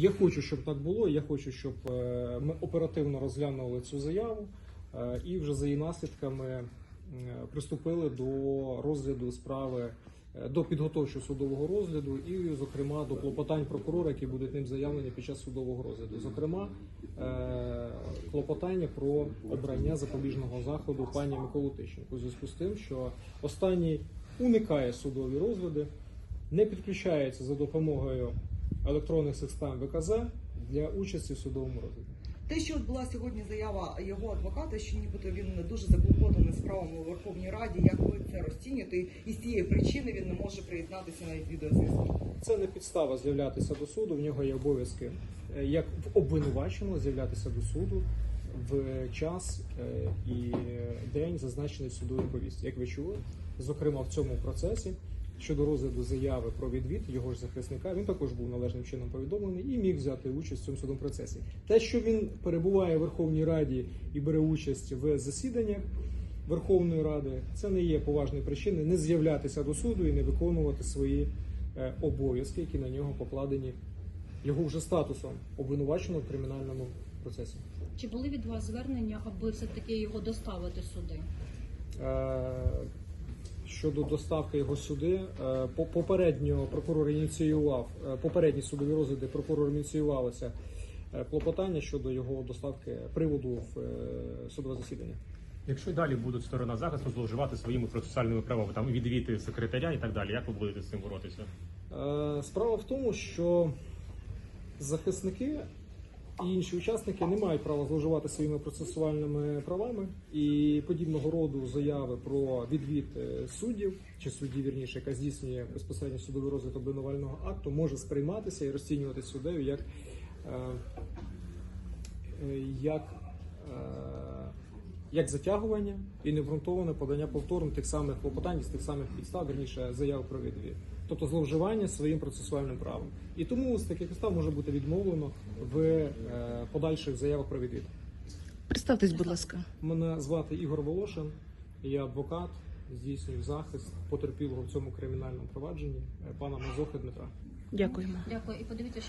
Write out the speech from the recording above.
Я хочу, щоб так було. Я хочу, щоб е, ми оперативно розглянули цю заяву е, і вже за її наслідками е, приступили до розгляду справи, до підготовчого судового розгляду, і, зокрема, до клопотань прокурора, які будуть ним заявлені під час судового розгляду. Зокрема, клопотання про обрання запобіжного заходу пані Миколу Тищенко у зв'язку з тим, що останній уникає судові розгляди, не підключається за допомогою електронних систем ВКЗ для участі в судовому розгляді. Те, що от була сьогодні заява його адвоката, що нібито він не дуже заклопотаний справами у Верховній Раді, як ви це розцінюєте, і з цієї причини він не може приєднатися на відеозв'язку. Це не підстава з'являтися до суду. В нього є обов'язки е, як в обвинуваченого з'являтися до суду в час е, і день, зазначений в судовій повісті. Як ви чули, зокрема в цьому процесі щодо розгляду заяви про відвід його ж захисника, він також був належним чином повідомлений і міг взяти участь в цьому судовому процесі. Те, що він перебуває в Верховній Раді і бере участь в засіданнях. Верховної Ради це не є поважною причиною не з'являтися до суду і не виконувати свої е, обов'язки, які на нього покладені його вже статусом обвинуваченого в кримінальному процесі. Чи були від вас звернення, аби все-таки його доставити сюди? Е, Щодо доставки його сюди, е, по- попередньо прокурор ініціював е, попередні судові розгляди. Прокурор ініціювалося е, клопотання щодо його доставки приводу в судове засідання. Якщо далі будуть сторона захисту зловживати своїми процесуальними правами, там відвіти секретаря і так далі, як ви будете з цим боротися? Справа в тому, що захисники і інші учасники не мають права зловживати своїми процесуальними правами, і подібного роду заяви про відвід е, суддів чи судді, вірніше, яка здійснює безпосередньо судовий розгляд обвинувального акту, може сприйматися і розцінюватися суддею як, е, е, як, як затягування і необґрунтоване подання повторно тих самих клопотань з тих самих підстав, вірніше заяв про відвід. Тобто зловживання своїм процесуальним правом. І тому з таких підстав може бути відмовлено в е, подальших заявах про відвід. Представтесь, будь ласка. Мене звати Ігор Волошин, я адвокат, здійснюю захист потерпілого в цьому кримінальному провадженні е, пана Мазохи Дмитра. Дякуємо. Дякую. І подивіться,